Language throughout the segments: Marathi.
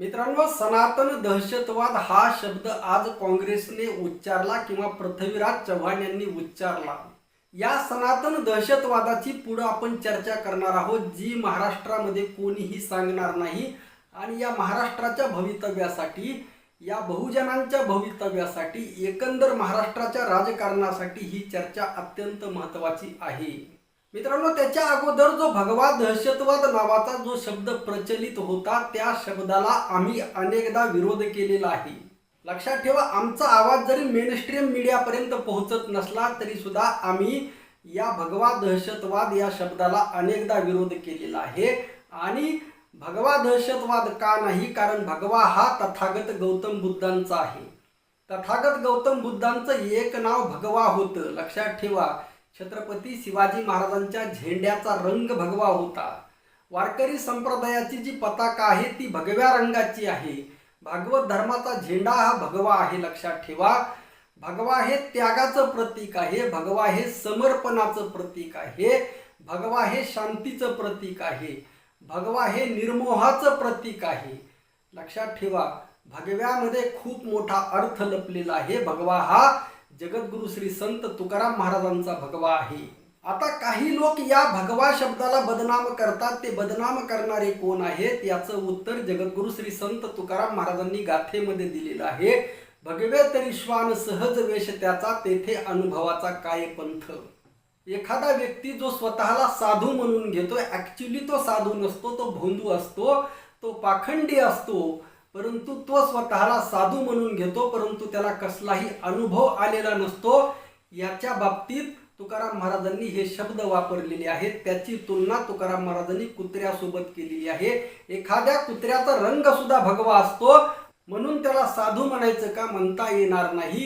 मित्रांनो सनातन दहशतवाद हा शब्द आज काँग्रेसने उच्चारला किंवा पृथ्वीराज चव्हाण यांनी उच्चारला. या सनातन दहशतवादाची पुढं आपण चर्चा करणार आहोत जी महाराष्ट्रामध्ये कोणीही सांगणार नाही. आणि या महाराष्ट्राच्या भवितव्यासाठी या बहुजनांच्या भवितव्यासाठी एकंदर महाराष्ट्राच्या राजकारणासाठी ही चर्चा अत्यंत महत्वाची आहे. मित्रांनो त्याच्या अगोदर जो भगवा दहशतवाद नावाचा जो शब्द प्रचलित होता त्या शब्दाला आम्ही अनेकदा विरोध केलेला आहे. लक्षात ठेवा आमचा आवाज जरी मेनस्ट्रीम मीडियापर्यंत पोहोचत नसला तरी सुद्धा आम्ही या भगवा दहशतवाद या शब्दाला अनेकदा विरोध केलेला आहे. आणि भगवा दहशतवाद का नाही? कारण भगवा हा तथागत गौतम बुद्धांचा आहे. तथागत गौतम बुद्धांचं एक नाव भगवा होतं. लक्षात ठेवा छत्रपती शिवाजी महाराजांच्या झेंड्याचा रंग भगवा होता. वारकरी संप्रदायाची जी पताका आहे ती भगव्या रंगाची आहे. भागवत धर्माचा झेंडा हा भगवा आहे लक्षात ठेवा. भगवा हे त्यागाचं प्रतीक आहे भगवा हे समर्पणाचं प्रतीक आहे भगवा हे शांतीचं प्रतीक आहे भगवा हे निर्मोहाचं प्रतीक आहे. लक्षात ठेवा भगव्यामध्ये खूप मोठा अर्थ लपलेला आहे. भगवा हा जगद्गुरु श्री संत तुकाराम महाराजांचा भगवा आहे. आता काही लोक या भगवा शब्दाला बदनाम करतात. ते बदनाम करणारे कोण आहेत? याचं उत्तर जगद्गुरु श्री संत तुकाराम महाराजांनी गाथेमध्ये दिलेलं आहे. भगवे तरी श्वान सहज वेश त्याचा तेथे अनुभवाचा काय पंथ? एखादा व्यक्ती जो स्वतःला साधू म्हणून घेतो ऍक्च्युली तो साधू नसतो तो भोंदू असतो तो पाखंडी असतो परंतु तो स्वतःला साधू म्हणून घेतो परंतु त्याला कसलाही अनुभव आलेला नसतो. याच्या बाबतीत तुकाराम महाराजांनी हे शब्द वापरलेले आहेत. त्याची तुलना तुकाराम महाराजांनी कुत्र्यासोबत केलेली आहे. एखाद्या कुत्र्याचा रंग सुद्धा भगवा असतो. म्हणून त्याला साधू म्हणायचं का म्हणता येणार नाही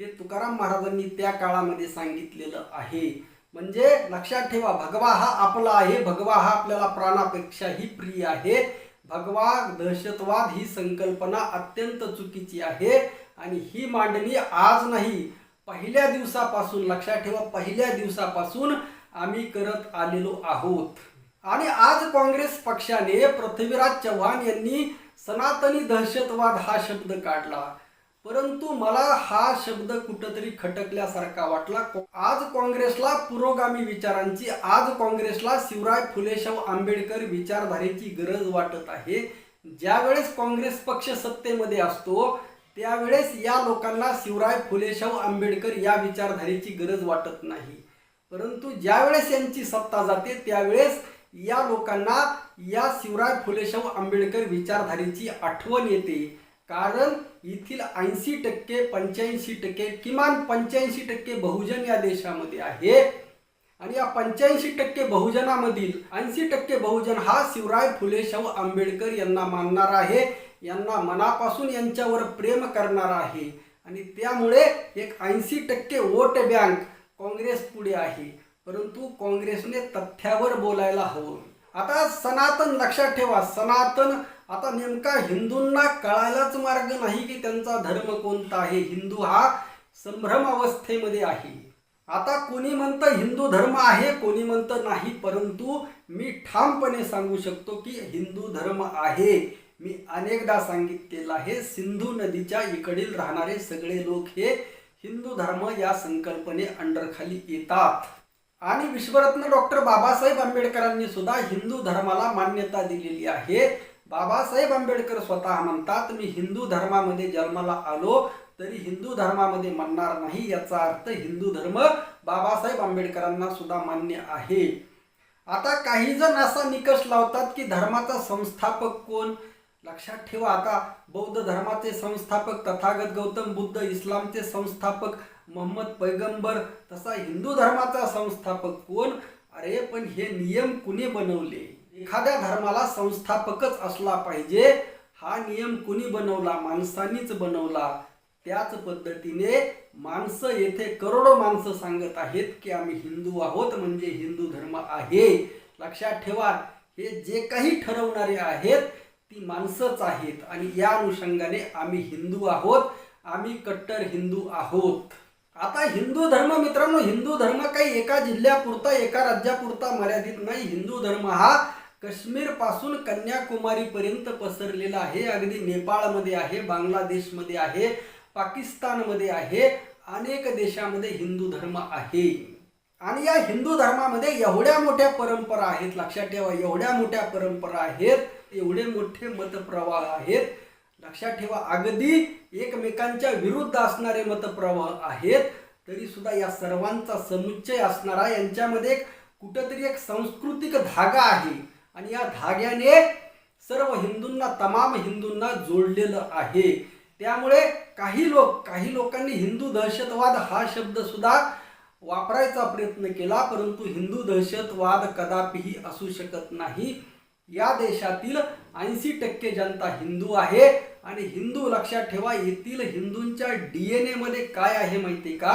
हे तुकाराम महाराजांनी त्या काळामध्ये सांगितलेलं आहे. म्हणजे लक्षात ठेवा भगवा हा आपला आहे. भगवा हा आपल्याला प्राणापेक्षाही प्रिय आहे. भगवा दहशतवाद ही संकल्पना अत्यंत चुकीची आहे आणि ही मांडणी आज नाही पहिल्या दिवसापासून लक्षात ठेवा पहिल्या दिवसापासून आम्ही करत आलेलो आहोत. आणि आज काँग्रेस पक्षाने पृथ्वीराज चव्हाण यांनी सनातनी दहशतवाद हा शब्द काढला. परंतु मला हा शब्द कुठंतरी खटकल्यासारखा वाटला. आज काँग्रेसला पुरोगामी विचारांची आज काँग्रेसला शिवराय फुलेशाव आंबेडकर विचारधारेची गरज वाटत आहे. ज्यावेळेस काँग्रेस पक्ष सत्तेमध्ये असतो त्यावेळेस या लोकांना शिवराय फुलेशाव आंबेडकर या विचारधारेची गरज वाटत नाही. परंतु ज्यावेळेस यांची सत्ता जाते त्यावेळेस या लोकांना या शिवराय फुलेशाव आंबेडकर विचारधारेची आठवण येते. कारण येथील ऐंशी टक्के पंच्याऐंशी टक्के किमान पंच्याऐंशी टक्के बहुजन या देशामध्ये आहे. आणि या पंच्याऐंशी टक्के बहुजनामधील ऐंशी टक्के बहुजन हा शिवराय फुले शाहू आंबेडकर यांना मानणार आहे. यांना मनापासून यांच्यावर प्रेम करणार आहे. आणि त्यामुळे एक ऐंशी टक्के वोट बँक काँग्रेस पुढे आहे. परंतु काँग्रेसने तथ्यावर बोलायला हवं. आता सनातन लक्षात ठेवा. सनातन आता नेमका हिंदूंना कळायलाच मार्ग नाही की त्यांचा धर्म कोणता आहे. हिंदू हा संभ्रम अवस्थेमध्ये आहे. आता कोणी म्हणतं हिंदू धर्म आहे कोणी म्हणतं नाही परंतु मी ठामपणे सांगू शकतो की हिंदू धर्म आहे. मी अनेकदा सांगितलेलं आहे सिंधू नदीच्या इकडील राहणारे सगळे लोक हे हिंदू धर्म या संकल्पने अंडरखाली येतात. आणि विश्वरत्न डॉक्टर बाबासाहेब आंबेडकरांनी सुद्धा हिंदू धर्माला मान्यता दिलेली आहे. बाबासाहेब आंबेडकर स्वतः म्हणतात मी हिंदू धर्मामध्ये जन्माला आलो तरी हिंदू धर्मामध्ये म्हणणार नाही याचा अर्थ हिंदू धर्म बाबासाहेब आंबेडकरांना सुद्धा मान्य आहे. आता काही जण असा निकष लावतात की धर्माचा संस्थापक कोण? लक्षात ठेवा आता बौद्ध धर्माचे संस्थापक तथागत गौतम बुद्ध इस्लामचे संस्थापक मोहम्मद पैगंबर तसा हिंदू धर्माचा संस्थापक कोण? अरे पण हे नियम कुणी बनवले? एखाद्या धर्माला संस्थापकच असला पाहिजे हा नियम कुणी बनवला? माणसांनीच बनवला. त्याच पद्धतीने माणसं येथे करोडो माणसं सांगत आहेत की आम्ही हिंदू आहोत म्हणजे हिंदू धर्म आहे. लक्षात ठेवा हे जे काही ठरवणारे आहेत ती माणसंच आहेत आणि या अनुषंगाने आम्ही हिंदू आहोत आम्ही कट्टर हिंदू आहोत. आता हिंदू धर्म मित्रांनो हिंदू धर्म काही एका जिल्ह्यापुरता एका राज्यापुरता मर्यादित नाही. हिंदू धर्म हा काश्मीरपासून कन्याकुमारी पर्यंत पसरलेला आहे. अगदी नेपाळमध्ये आहे बांगलादेशमध्ये आहे पाकिस्तानमध्ये आहे. अनेक देशामध्ये हिंदू धर्म आहे. आणि या हिंदू धर्मामध्ये एवढ्या मोठ्या परंपरा आहेत लक्षात ठेवा एवढ्या मोठ्या परंपरा आहेत एवढे मोठे मतप्रवाह आहेत. लक्षात ठेवा अगदी एकमेकांच्या विरुद्ध असणारे मतप्रवाह आहेत. तरी सुद्धा या सर्वांचा समुच्चय असणारा यांच्यामध्ये एक कुठंतरी एक सांस्कृतिक धागा आहे. आणि या धाग्याने सर्व हिंदूंना तमाम हिंदूंना जोडलेलं आहे. त्यामुळे काही लोक काही लोकांनी हिंदू दहशतवाद हा शब्द सुद्धा वापरायचा प्रयत्न केला परंतु हिंदू दहशतवाद कदापिही असू शकत नाही. या देशातील ऐंशी टक्के जनता हिंदू आहे आणि हिंदू लक्षात ठेवा येथील हिंदूंच्या डी एन एमध्ये काय आहे माहिती का?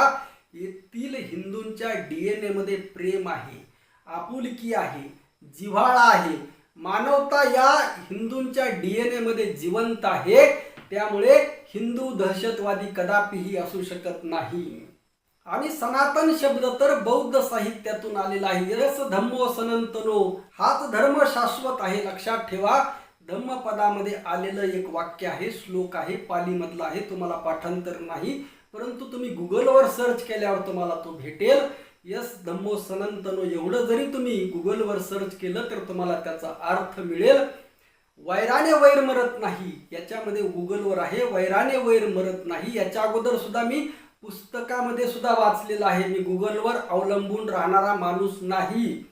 येथील हिंदूंच्या डी एन एमध्ये प्रेम आहे आपुलकी आहे. जिव्हाळा आहे. मानवता या हिंदूंच्या डीएनए मध्ये जिवंत आहे. त्यामुळे हिंदू दहशतवादी कदापिही असू शकत नाही. आणि सनातन शब्द तर बौद्ध साहित्यातून आलेला आहे. यस धम्मो सनंतनो हाच धर्म शाश्वत आहे. लक्षात ठेवा धम्मपदामध्ये आलेलं एक वाक्य आहे श्लोक आहे पालीमधला आहे. तुम्हाला पाठांतर नाही परंतु तुम्ही गुगलवर सर्च केल्यावर तुम्हाला तो भेटेल. यस धम्मो सनंतनो एवढं जरी तुम्ही गुगलवर सर्च केलं तर तुम्हाला त्याचा अर्थ मिळेल. वैराने वैर मरत नाही याच्यामध्ये गुगलवर आहे. वैराने वैर मरत नाही याच्या अगोदर सुद्धा मी पुस्तकामध्ये सुद्धा वाचलेलं आहे. मी गुगलवर अवलंबून राहणारा माणूस नाही.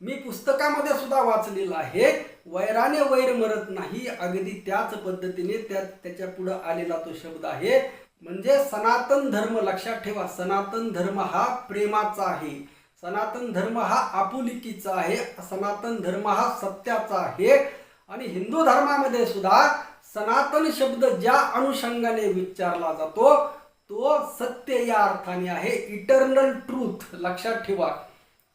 मी पुस्तकामध्ये सुद्धा वाचलेलं आहे. वैराने वैर मरत नाही अगदी त्याच पद्धतीने त्या त्याच्या पुढं आलेला तो शब्द आहे. म्हणजे सनातन धर्म लक्षात ठेवा सनातन धर्म हा प्रेमाचा आहे. सनातन धर्म हा आपुलकीचा आहे सनातन धर्म हा सत्याचा आहे. आणि हिंदू धर्मामध्ये सुद्धा सनातन शब्द ज्या अनुषंगाने विचारला जातो तो सत्य या अर्थाने आहे इटर्नल ट्रूथ लक्षात ठेवा.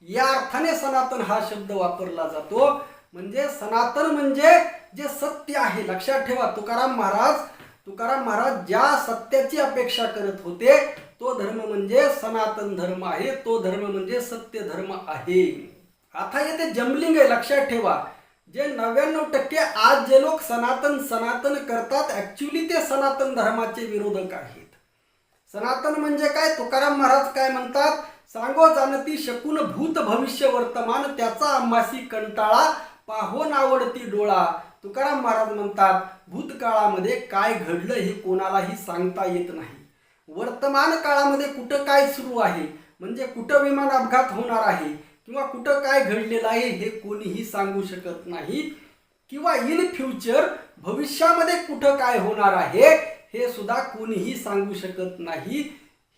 या अर्थाने सनातन हा शब्द वापरला जातो. म्हणजे सनातन म्हणजे जे सत्य आहे लक्षात ठेवा तुकाराम महाराज तुकाराम महाराज ज्या सत्याची अपेक्षा करत होते तो धर्म म्हणजे सनातन धर्म आहे तो धर्म म्हणजे सत्य धर्म आहे. आता येथे जमलिंग आहे लक्षात ठेवा. जे नव्याण्णव टक्के आज जे लोक सनातन सनातन करतात ऍक्च्युली ते सनातन धर्माचे विरोधक आहेत. सनातन म्हणजे काय? तुकाराम महाराज काय म्हणतात? सांगो जाणती शकून भूत भविष्य वर्तमान त्याचा आम्हासी कंटाळा पाहून आवडती डोळा. तुकाराम महाराज म्हणतात भूतकाळामध्ये काय घडलं हे कोणालाही सांगता येत नाही. वर्तमान काळामध्ये कुठं काय सुरू आहे? म्हणजे कुठं विमान अपघात होणार आहे? किंवा कुठं काय घडलेलं आहे हे कोणीही सांगू शकत नाही. किंवा इन फ्युचर भविष्यामध्ये कुठं काय होणार आहे हे सुद्धा कोणीही सांगू शकत नाही.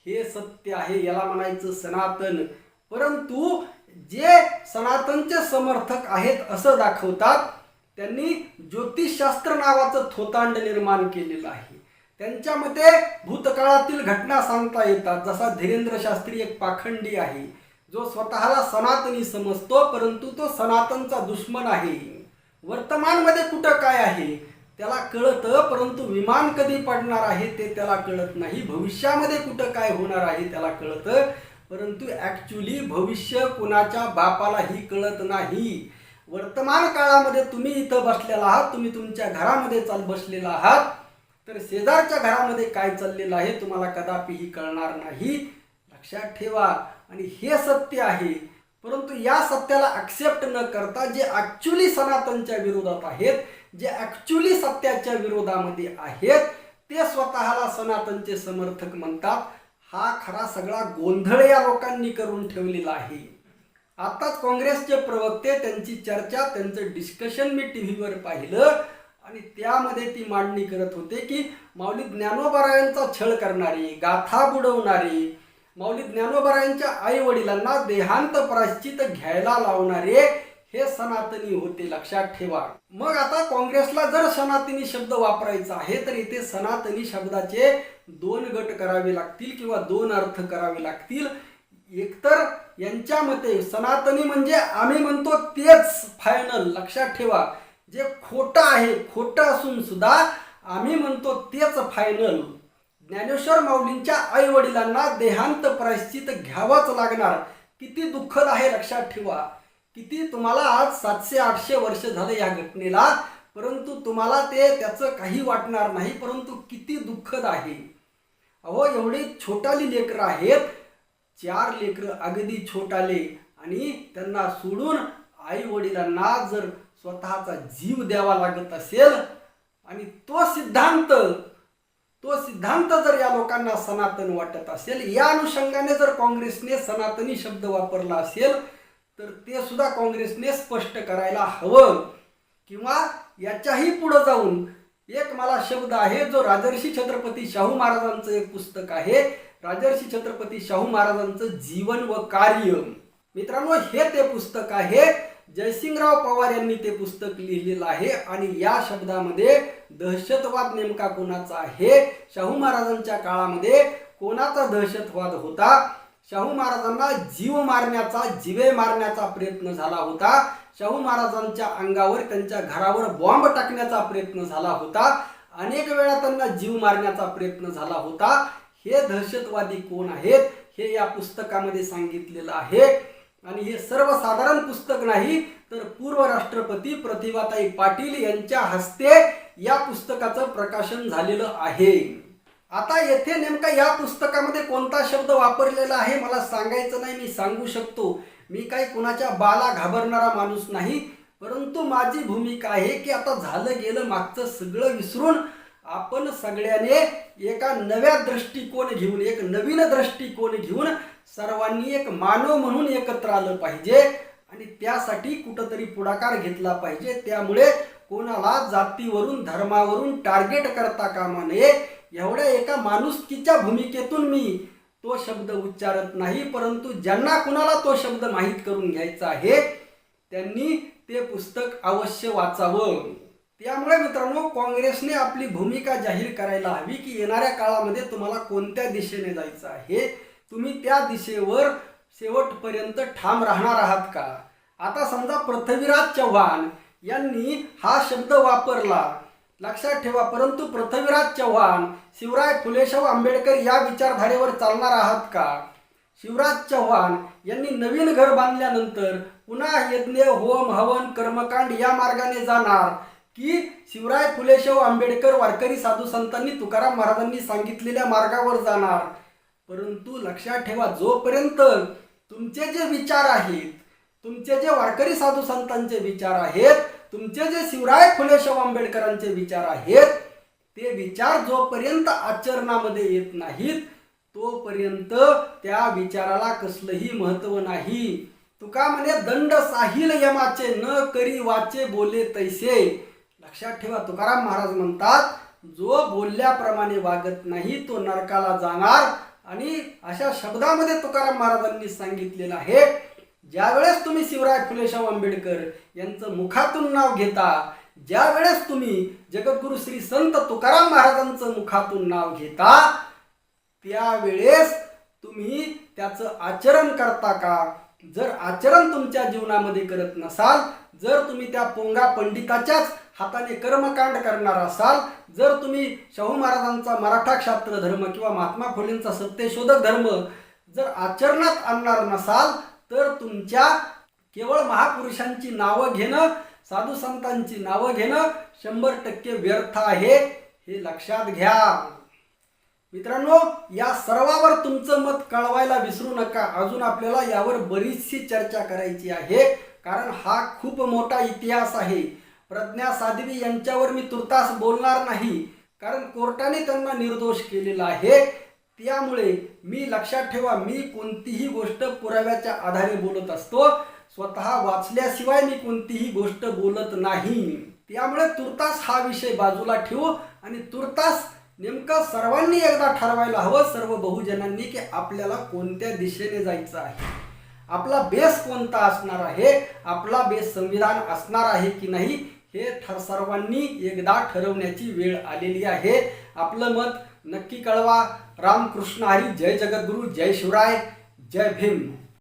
हे सत्य आहे याला म्हणायचं सनातन. परंतु जे सनातनचे समर्थक आहेत असं दाखवतात त्यांनी ज्योतिषशास्त्र नावाचं थोतांड निर्माण केलेलं आहे. त्यांच्या मते भूतकाळातील घटना सांगता येतात. जसा धीरेंद्र शास्त्री एक पाखंडी आहे जो स्वतःला सनातनी समजतो परंतु तो सनातनचा दुश्मन आहे. वर्तमानमध्ये कुठं काय आहे त्याला कळतं परंतु विमान कधी पडणार आहे ते त्याला कळत नाही. भविष्यामध्ये कुठं काय होणार आहे त्याला कळतं परंतु ॲक्च्युली भविष्य कुणाच्या बापालाही कळत नाही. वर्तमान काळामध्ये तुम्ही इथं बसलेला आहात तुम्ही तुमच्या घरामध्ये चाल बसलेला आहात. तर शेजारच्या घरामध्ये काय चाललेलं आहे तुम्हाला कदापिही कळणार नाही. लक्षात ठेवा. आणि हे सत्य आहे. परंतु या सत्याला ॲक्सेप्ट न करता जे ॲक्च्युली सनातनच्या विरोधात आहेत जे ॲक्च्युली सत्याच्या विरोधामध्ये आहेत ते स्वतःला सनातनचे समर्थक म्हणतात. हा खरा सगळा गोंधळ या लोकांनी करून ठेवलेला आहे. आताच काँग्रेसचे प्रवक्ते त्यांची चर्चा त्यांचं डिस्कशन मी टी व्हीवर पाहिलं आणि त्यामध्ये ती मांडणी करत होते की माऊली ज्ञानोबारायांचा छळ करणारी गाथा बुडवणारी माऊली ज्ञानोबारायांच्या आई वडिलांना देहांत प्राश्चित घ्यायला लावणारे हे सनातनी होते लक्षात ठेवा. मग आता काँग्रेसला जर सनातनी शब्द वापरायचा आहे तर इथे सनातनी शब्दाचे दोन गट करावे लागतील किंवा दोन अर्थ करावे लागतील. एकतर यांच्या मते सनातनी म्हणजे आम्ही म्हणतो तेच फायनल लक्षात ठेवा. जे खोटं आहे खोटं असून सुद्धा आम्ही म्हणतो तेच फायनल ज्ञानेश्वर माऊलींच्या आईवडिलांना देहांत प्रायश्चित घ्यावाच लागणार. किती दुःखद आहे लक्षात ठेवा. किती तुम्हाला आज सातशे आठशे वर्ष झाले या घटनेला परंतु तुम्हाला ते त्याचं काही वाटणार नाही परंतु किती दुःखद आहे. अहो एवढी छोटाली लेकरं आहेत चार लेकरं अगदी छोटाले आणि त्यांना सोडून आई वडिलांना जर स्वतःचा जीव द्यावा लागत असेल आणि तो सिद्धांत तो सिद्धांत जर या लोकांना सनातन वाटत असेल या अनुषंगाने जर काँग्रेसने सनातनी शब्द वापरला असेल तर ते सुद्धा काँग्रेसने स्पष्ट करायला हवं किंवा याच्याही पुढं जाऊन एक मला शब्द आहे जो राजर्षी छत्रपती शाहू महाराजांचं एक पुस्तक आहे. राजर्षी छत्रपती शाहू महाराजांचं जीवन व कार्य. मित्रांनो हे ते पुस्तक आहे. जयसिंगराव पवार यांनी ते पुस्तक लिहिलेलं आहे आणि या शब्दामध्ये दहशतवाद नेमका कोणाचा आहे? शाहू महाराजांच्या काळामध्ये कोणाचा दहशतवाद होता? शाहू महाराजांना जीव मारण्याचा जिवे मारण्याचा प्रयत्न झाला होता. शाहू महाराजांच्या अंगावर त्यांच्या घरावर बॉम्ब टाकण्याचा प्रयत्न झाला होता. अनेक वेळा त्यांना जीव मारण्याचा प्रयत्न झाला होता. हे दहशतवादी कोण आहेत हे या पुस्तकामध्ये सांगितलेलं आहे. आणि हे सर्वसाधारण पुस्तक नाही तर पूर्व राष्ट्रपती प्रतिभाताई पाटील यांच्या हस्ते या पुस्तकाचं प्रकाशन झालेलं आहे. आता येथे नेमका या पुस्तकामध्ये कोणता शब्द वापरलेला आहे मला सांगायचं नाही मी सांगू शकतो. मी काही कुणाच्या बाला घाबरणारा माणूस नाही परंतु माझी भूमिका आहे की आता झालं गेलं मागचं सगळं विसरून आपण सगळ्याने एका नव्या दृष्टिकोन घेऊन एक नवीन दृष्टिकोन घेऊन सर्वांनी एक मानव म्हणून एकत्र आलं पाहिजे आणि त्यासाठी कुठंतरी पुढाकार घेतला पाहिजे. त्यामुळे कोणाला जातीवरून धर्मावरून टार्गेट करता कामा नये. एवढ्या एका माणुसकीच्या भूमिकेतून मी तो शब्द उच्चारत नाही परंतु ज्यांना कुणाला तो शब्द माहीत करून घ्यायचा आहे त्यांनी ते पुस्तक अवश्य वाचावं. त्यामुळे मित्रांनो काँग्रेसने आपली भूमिका जाहीर करायला हवी की येणाऱ्या काळामध्ये तुम्हाला कोणत्या दिशेने जायचं आहे? तुम्ही त्या दिशेवर शेवटपर्यंत ठाम राहणार आहात का? आता समजा पृथ्वीराज चव्हाण यांनी हा शब्द वापरला. लक्षात ठेवा परंतु पृथ्वीराज चव्हाण शिवराय फुलेशाह आंबेडकर या विचारधारेवर चालणार आहात का? शिवराज चव्हाण यांनी नवीन घर बांधल्यानंतर पुन्हा यज्ञ होम हवन कर्मकांड या मार्गाने जाणार की शिवराय फुलेशाह आंबेडकर वारकरी साधू संतांनी तुकाराम महाराजांनी सांगितलेल्या मार्गावर जाणार. परंतु लक्षात ठेवा जोपर्यंत तुमचे जे विचार आहेत तुमचे जे वारकरी साधू संतांचे विचार आहेत तुमचे जे शिवराय फुलेशाह आंबेडकरांचे विचार आहेत ते विचार जोपर्यंत आचरणामध्ये येत नाहीत तोपर्यंत त्या विचाराला कसलंही महत्त्व नाही. तुका म्हणे दंड साहिल यमाचे न करी वाचे बोले तैसे. लक्षात ठेवा तुकाराम महाराज म्हणतात जो बोलल्याप्रमाणे वागत नाही तो नरकाला जाणार. आणि अशा शब्दामध्ये तुकाराम महाराजांनी सांगितलेलं आहे ज्यावेळेस तुम्ही शिवराय फुलेशाह आंबेडकर यांचं मुखातून नाव घेता ज्यावेळेस तुम्ही जगद्गुरु श्री संत तुकाराम महाराजांचं मुखातून नाव घेता त्यावेळेस तुम्ही त्याचं आचरण करता का? जर आचरण तुमच्या जीवनामध्ये करत नसाल जर तुम्ही त्या पोंगा पंडिताच्याच हाताने कर्मकांड करणार असाल जर तुम्ही शाहू महाराजांचा मराठा क्षात्र धर्म किंवा महात्मा फुलेंचा सत्यशोधक धर्म जर आचरणात आणणार नसाल तर तुमच्या केवळ महापुरुषांची नावं घेणं साधू संतांची नावं घेणं शंभर टक्के व्यर्थ आहे हे लक्षात घ्या. मित्रांनो या सर्वावर तुमचं मत कळवायला विसरू नका. अजून आपल्याला यावर बरीचशी चर्चा करायची आहे कारण हा खूप मोठा इतिहास आहे. प्रज्ञा साध्वी यांच्यावर मी तुर्तास बोलणार नाही कारण कोर्टाने त्यांना निर्दोष केलेला आहे. त्यामुळे मी लक्षात ठेवा मी कोणतीही गोष्ट पुराव्याच्या आधारे बोलत असतो. स्वतः वाचल्याशिवाय मी कोणतीही गोष्ट बोलत नाही. त्यामुळे तुर्तास हा विषय बाजूला ठेवू आणि तुर्तास नेमकं सर्वांनी एकदा ठरवायला हवं सर्व बहुजनांनी की आपल्याला कोणत्या दिशेने जायचं आहे? आपला बेस कोणता असणार आहे? आपला बेस संविधान असणार आहे की नाही? हे ठर सर्वांनी एकदा ठरवण्याची वेळ आलेली आहे. आपलं मत नक्की कळवा. रामकृष्ण हरी जय जगद्गुरु जय शिवराय जय भीम।